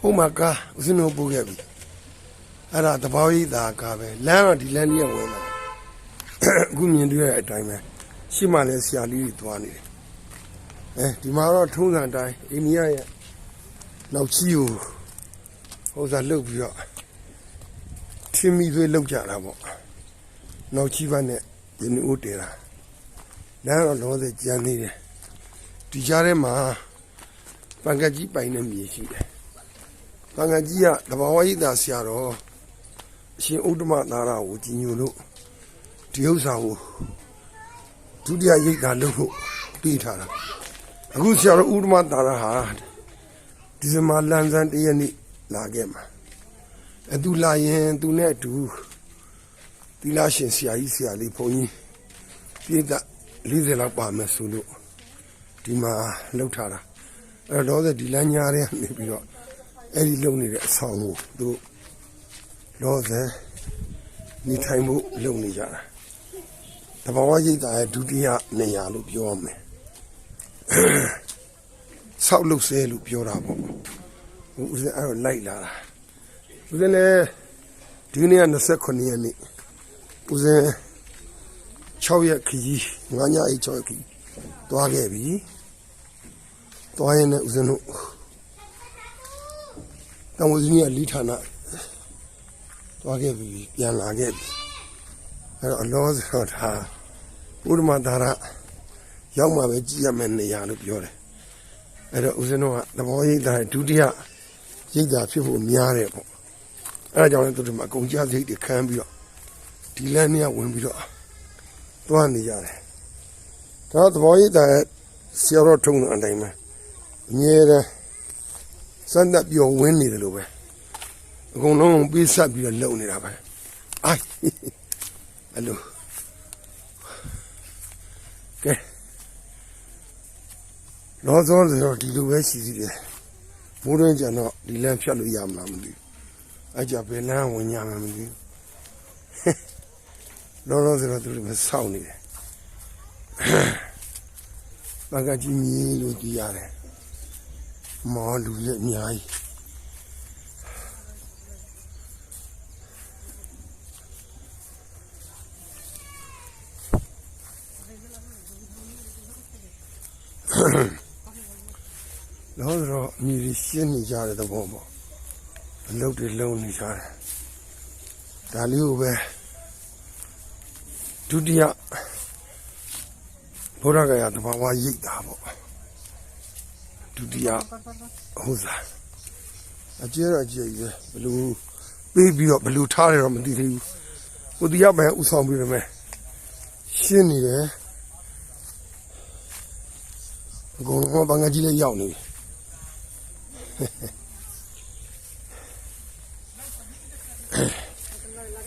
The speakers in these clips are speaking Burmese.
ဟိုမှာကားဦးစင်းတို့ပို့ခဲ့ပြီအဲ့ဒါတဘောင်းရိပ်သာကားပဲလမ်းတော့ဒီလမ်းကြီးကဝင်လာတယ်အခုမြင်တွေ့ရတဲ့အတိုင်းပဲရှိမှလည်းဆရာလေးတွေသွားနေတယ်အဲဒီမှာတော့ထုံးစံအတိုင်းအိန္ဒိယရဲ့နောက်ချီကိုဟိုစားလှုပ်ပြီးတော့ထင်းမီသွေးလှုပ်ကြတာပေါ့နောက်ချီဘက်နဲ့ဒီနေ့ဦးတယ်တာလမ်းတော့လောဆယ်ကြမ်းနေတယ်ဒီကြားထဲမှာပန်ကကြီးပိုင်တဲ့မြေရှိတယ်။ တန်ခါကြီးကတဘာဝရိပ်သာဆရာတော်အရှင်ဥဒ္ဓမသာရကိုကြီးညိုလို့ဒီဥစ္စာကိုဒုတိယရိပ်သာလုပ်ဖို့ပြီးထားတာ။အခုဆရာတော်ဥဒ္ဓမသာရဟာဒီဇင်ဘာလန်ဆန်းတရက်နေ့လာခဲ့မှာ။အတူလာရင်သူနဲ့အတူသီလရှင်ဆရာကြီးဆရာလေးဘုန်းကြီးပြည့်တဲ့40လောက်ပါမယ်ဆိုလို့ဒီမှာလှုပ်ထားတာ။အဲ့တော့တော့ဒီလမ်းညာထဲကနေပြီးတော့ အဲ့ဒီလုံနေတဲ့အဆောင်ကိုသူတို့လောဆယ်နေထိုင်မှုလုပ်နေကြတာတဘာဝရိပ်သာရဲ့ဒုတိယနေရာလို့ပြောရမယ်ဆောက်လုပ်ဆဲလို့ပြောတာပေါ့ဟိုဦးစင်းအဲ့တော့လိုက်လာတာဦးစင်းလည်းဒီနေ့က29ရက်နေ့ဦးစင်း6ရက်ခကြီး9ညအိတ်6ရက်ခကြီးသွားခဲ့ပြီသွားရင်လည်းဦးစင်းတို့ တန်ဝဇင်းကြီးကလီဌာနသွားခဲ့ပြီပြန်လာခဲ့ပြီအဲ့တော့အလောဆိုတော့ဒါဥဒ္ဓမသာရရောက်မှပဲကြည့်ရမယ်နေရာလို့ပြောတယ်အဲ့တော့ဦးဇင်းတို့ကသဘောရိပ်သာဒုတိယရိပ်သာဖြစ်ဖို့များတယ်ပေါ့အဲ့ဒါကြောင့်လည်းသူတို့မှာအကုန်ကြစိတ်တွေခံပြီးတော့ဒီလမ်းเนี่ยဝင်ပြီးတော့သွားနေကြတယ်ဒါသဘောရိပ်သာရဲ့ဆရာတော်ထုံးတဲ့အတိုင်းပဲအမြဲတမ်း စမ်းသက်ပြောဝင်းနေတယ်လို့ပဲအကုန်လုံးပေးဆက်ပြီးတော့လုံနေတာပဲအိုင်အဲ့လိုကဲလောစောဆိုတော့ဒီလိုပဲရှိသေးတယ်မိုးတွင်းကျန်တော့ဒီလမ်းဖြတ်လို့ရမလားမသိဘူးအဲ့ကြဘယ်လမ်းဝင်ရမှာမသိဘူးလောလောဆိုတော့သူတို့ပဲစောင့်နေတယ်ဘဂကြီးမြည်လို့ကြည်ရတယ် မောလူလည်းအများကြီးလောတော့အမြည်ကြီးရှင်းနေကြတဲ့သဘောပေါ့အလုပ်တွေလုံးနေကြတယ်ဒါလေးကိုပဲဒုတိယဘုရားကရတဘာဝရိတ်တာပေါ့ ဒုတိယဟုတ်စားအကျဲတော့အကျဲကြီးပဲဘလူပေးပြီးတော့ဘလူထားတယ်တော့မသိသေးဘူးကိုတရားပဲဥဆောင်ပြီးရမယ်ရှင်းနေတယ်အကုန်လုံးဘင်္ဂကြီးလေးရောက်နေပြီ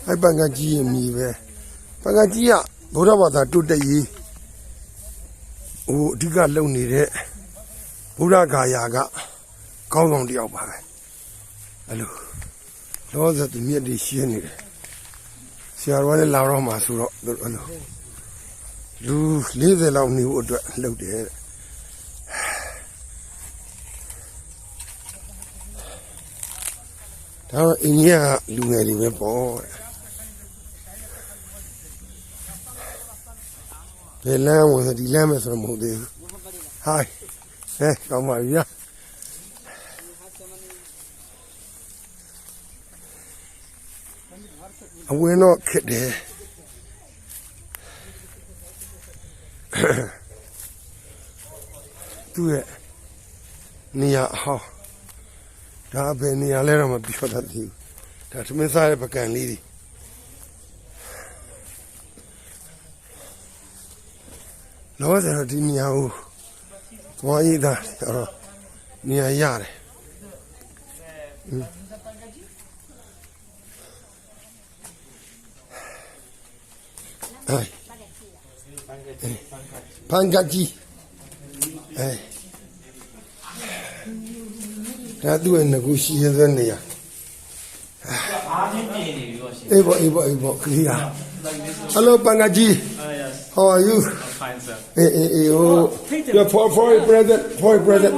အဲ့ဘင်္ဂကြီးရဲ့မိပဲဘင်္ဂကြီးကဗုဒ္ဓဘာသာတုတ်တက်ရေးဟိုအဓိကလုံနေတဲ့ ဘုရားဂါယာကကောင်းဆောင်တယောက်ပါပဲအဲ့လိုလောဆသူမြက်တွေရှင်းနေတယ်ဆရာတော်လည်းလာတော့မှာဆိုတော့သူအဲ့လိုလူ40လောက်နေဖို့အတွက်လှုပ်တယ်တဲ့ဒါတော့အင်းကြီးကလူငယ်တွေပဲပေါ့တဲ့ဘယ်လမ်းဝင်ဒီလမ်းမယ်ဆိုတော့မဟုတ်သေးဘူးဟို င်းဟဲ့ကောင်းပါပြီဗျာအဝင်းတော့ခက်တယ်သူရဲ့နေရာအဟောင်းဒါဘယ်နေရာလဲတော့မပြောတတ်သေးဘူးဒါသမင်းစားရဲ့ပကံလေးတွေလောဆယ်တော့ဒီနေရာကို သွားရည်သားအဲ့တော့နေရာရတယ်ဟင်းအိုင်ပန်ကကြီးအဲဒါသူ့ရဲ့ငကူရှိရတဲ့နေရာအားချင်းပြင်နေပြီပေါ့ရှင်အေးဘောအေးဘောအေးဘောခရီးဟာ Hello ပန်ကကြီး Ah yes how are you I'm fine sir အေးအေးအေးဟို for for present for present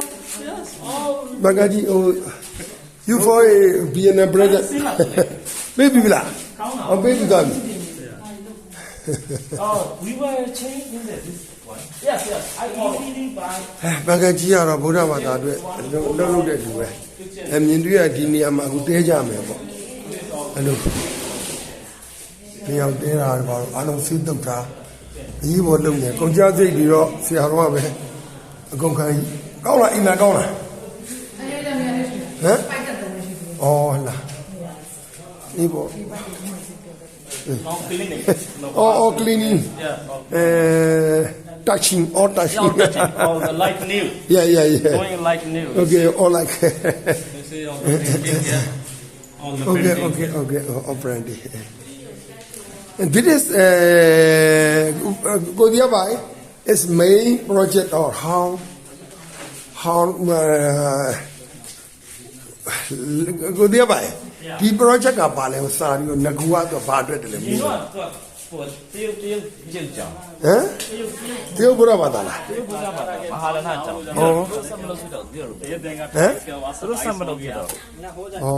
ဘဂကြီးဟို you for a Vienna present ပေးပြီလားကောင်းတာအော်ပေးပြီသားပြီ Oh, we were changing the this one. Yes, yes. I easily buy အဲဘန်ကန်ကြီးကတော့ဗုဒ္ဓဘာသာအတွက်လုံးလုံးလုံးတဲ့လူပဲအမြင်တွေ့ရဒီနေရာမှာအခုတဲကြမယ်ပေါ့အဲ့လိုဒီအောင်တဲတာတော့ဘာလို့အားလုံးစိတ်တုတ်တာ အကြီးပေါ်လုံနေကုန်ကြစိတ်ပြီးတော့ဆရာတော်ကပဲအကုန်ခံကြီးကောင်းလားအိမ်လာကောင်းလားဟမ်အော်လာဒီပေါ့ no cleaning. No. အော်အော် cleaning Yeah. Oh, အဲ touching all touching oh, touching. Oh, the like new. yeah yeah yeah Going like new. okay all like You see on the painting here. On the Okay, painting. okay, okay. Oh, oh, brandy. And this is uh, go the other way. It's main project or how how uh, go the other way. ဒီ project ကပါလဲစာရီကိုငကူကတော့ဘာအတွက်တလဲ You know what? For tiêu tiêu tiêu chồng. ဟမ်တရုတ်ဘုရားဘာသာလား Tiêu bữa ra mà mahal na chồng. Oh. Terus sama lo sudah dia. Dia dengan ဟမ် Terus sama lo dia. ဩ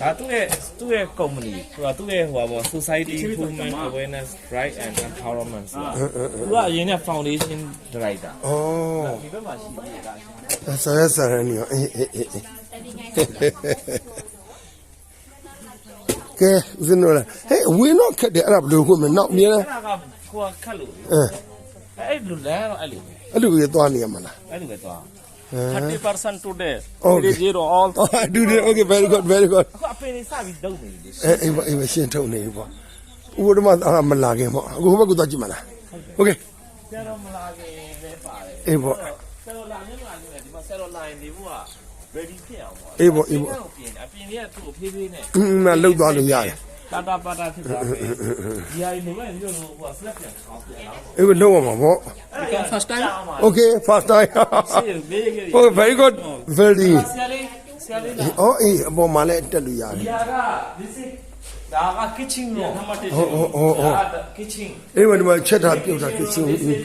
ဒါသူ့ရဲ့သူ့ရဲ့ company ဟိုကသူ့ရဲ့ဟိုပါပေါ့ society improvement awareness right and empowerment ဆိုတာသူကအရင်က foundation director ဩဒီဘက်မှာရှိနေတာဆရာဆရာနီယောအေးအေးအေးအေး ကဲဦးဇင်းတို့လားဟဲ့ဝင်းတော့ခက်တယ်အဲ့ဒါဘယ်လိုခုမနောက်မြင်လဲအဲ့ဒါကကိုကခတ်လို့အဲအဲ့လိုလဲတော့အဲ့လိုပဲအဲ့လိုရသွားနေရမလားအဲ့လိုပဲသွား 30% today Okay. zero all အော်ဒူတယ် okay very good very good အခုအပင်လေးစပြီးတုံးနေပြီအဲအေးပါအေးပါရှင်းထုတ်နေပြီပေါ့ဥပဒမအာမလာခင်ပေါ့အခုဟိုဘက်ကသွားကြည့်မလား okay ကျတော့မလာခင်ပဲပါတယ်အေးပေါ့ဆယ်တော်လာနေလာနေဒီမှာဆယ်တော်လာရင်ဒီဘုက ready ဖြစ်အောင်ပေါ့အေးပေါ့အေးပေါ့ပြင်အပြင်လေးကသူ့ကိုဖြည်းဖြည်းနဲ့อืมမလှုပ်သွားလို့ရတယ်တာတာပါတာဖြစ်သွားပြီဒီဟာနေမဲ့မြို့လို့ဟိုက slap ပြန်ကောင်းပြန်တော့အေးဘလှုပ်အောင်ပါပေါ့အဲ့ဒါ first time okay first time ဆေးဘေးကြီး okay very good very ဆရာလေးဆရာလေးဒါအော်အေးအပေါ်မှာလည်းတက်လို့ရတယ်က this is ဒါက kitchen လို့နံပါတ်1ဟုတ်ဟုတ်ဟုတ်ဟုတ်ဒါ kitchen အေးမဒီမှာချက်ထားပြုတ်တာကိစ္စ this is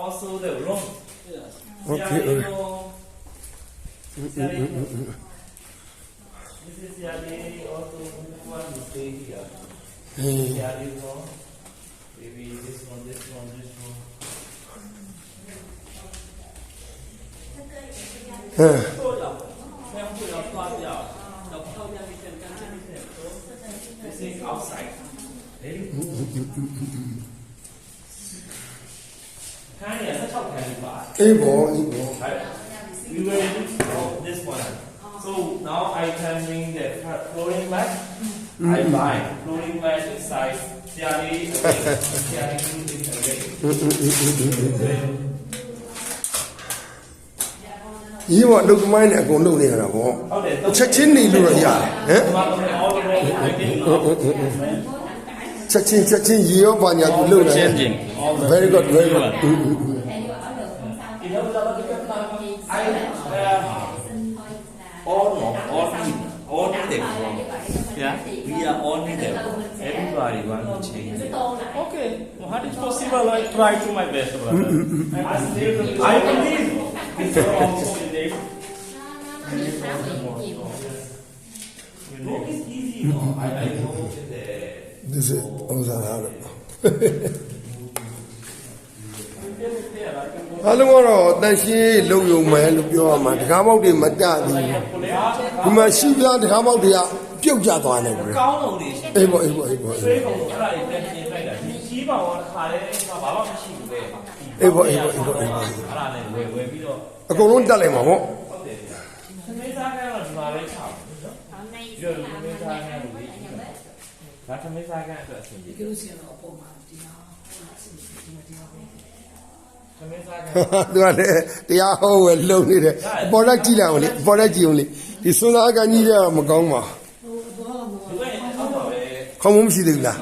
also the room Okay, okay. This is Yali also who want to stay here. Mm. Yali one, maybe this one, this one, this one. เออใช่เนี่ยถ้าชอบแข่งบาสเอ้ยบอกอีกบอก We will use this one. So now I can bring the flooring back. I buy flooring back inside. Yali, Yali do it again. ရေးပေါ့လုတ်သမိုင်းနဲ့အကုန်လုပ်နေရတာပေါ့ဟုတ်တယ်တော့ချက်ချင်းနေလို့တော့ရတယ်ဟမ်ဒီမှာတော့ all the way I think ချက်ချင်းချက်ချင်းရေရောပါညာသူလုပ်နေတယ် changing all the very good very good อืม I uh, all no all need all need them yeah. We are all need them everybody want to change it. Okay. Well, how is possible I try to my best brother. I still I believe. It's also in there you know it's အလုံးကတော့တန်ရှင်းလုံယုံမယ်လို့ပြောရမှာတကားပေါက်တွေမတတ်ဘူးဒီမှာရှိပြတကားပေါက်တွေကပြုတ်ကျသွားတယ်ဗျကောင်းလို့နေရှိအေးပေါ့အေးပေါ့အေးပေါ့ဆွေးကုန်လို့အဲ့ဒါတွေပြန်ပြင်လိုက်တာဒီကြီးပါတော့ခါလဲဘာမှမရှိဘူးလေအေးပေါ့အေးပေါ့အေးပေါ့အေးပေါ့အဲ့ဒါနဲ့ဝယ်ဝယ်ပြီးတော့အကုန်လုံးတက်လိုက်မှာပေါ့သမီးစားကတော့ဒီမှာပဲချအောင်နော်ပြီးတော့သမီးစားကတော့ဒီဒါသမီးစားကအတွက်အဆင်ပြေသမီးစားက သူကလည်းတရားဟောဝယ်လုံနေတယ်အပေါ်လက်ကြည့်လိုက်အောင်လေအပေါ်လက်ကြည့်အောင်လေဒီစွန်းသားကကြီးတဲ့မကောင်းပါခေါင်းမမရှိသေးဘူးလား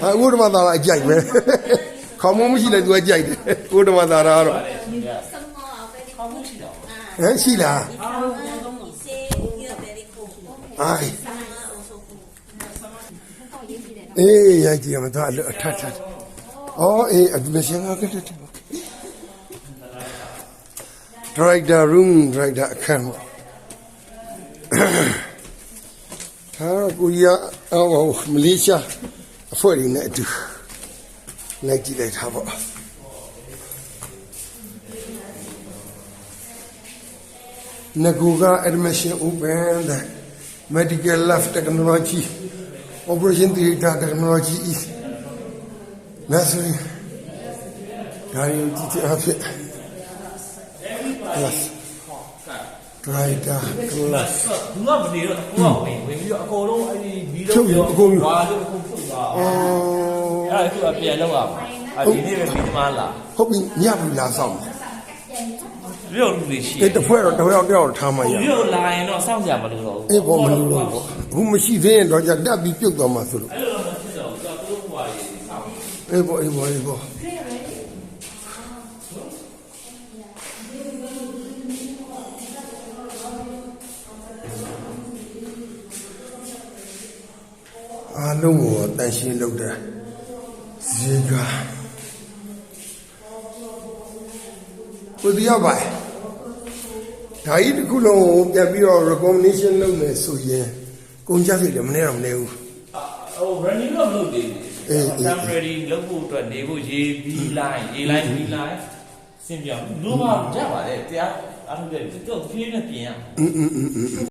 ဟာဥဒ္ဓမသာရအကြိုက်ပဲခေါင်းမမရှိလဲသူကကြိုက်တယ်ဥဒ္ဓမသာရကတော့ဟမ်ရှိလားအိုင်အေးရိုက်ကြည့်ရမသားအထထထအော်အေးအဒမရှင်ကကတည်းက director room director အခန်းပေါ့ဒါတော့ကိုကြီးကအော်ဟိုမလေးရှားအဖွဲ့တွေနဲ့အတူလိုက်ကြည့်လိုက်တာပေါ့ငကူက admission open the medical lab technology operation theater technology is ဒါဆိုရင်ဒါရင်ကြည့်ချင်အဖြစ် yes driver class ဘူးကမနေတော့ကိုကဝင်ဝင်ပြီးတော့အကုန်လုံးအဲ့ဒီဘီဖြုလုံးတ်ယူအကုန်ယူဟာလို့အကုန်ဖြုတ်သွားအော်အဲ့ဒါသူကပြန်တော့ပါအဲ့ဒီနေ့ပဲပြီးသမားလာဟုတ်ပြီညပြီလာဆောင်တယ်ပြီးတော့လူတွေရှိအဲ့တစ်ဖွဲ့တော့တစ်ယောက်တစ်ယောက်ထားမှရပြီးတော့လာရင်တော့စောင့်ကြမလို့တော့အေးဘောမလို့တော့ပေါ့အခုမရှိသေးရင်တော့じゃတက်ပြီးပြုတ်သွားမှာဆိုလို့အဲ့လိုမဖြစ်တော့သူကသူတို့ဟိုဟာတွေစောင့်အေးဘောအေးဘောအေးဘော အားလုံးကိုတန်ရှင်းလုပ်တဲ့ဇေကကိုဒီရောက်ပါဒါကြီးတစ်ခုလုံးကိုပြန်ပြီးတော့ recommendation လုပ်မယ်ဆိုရင်ကုန်ကြစိတ်လည်းမနေတော့မနေဘူးဟို running တော့မလုပ်သေးဘူး temporary လုပ်ဖို့အတွက်နေဖို့ရေးပြီးလိုက်ရေးလိုက်ပြီးလိုက်စင်ပြောင်းလို့မကြပါနဲ့တရားအားထုတ်တယ်တော့ဖြည်းနဲ့ပြင်ရအောင်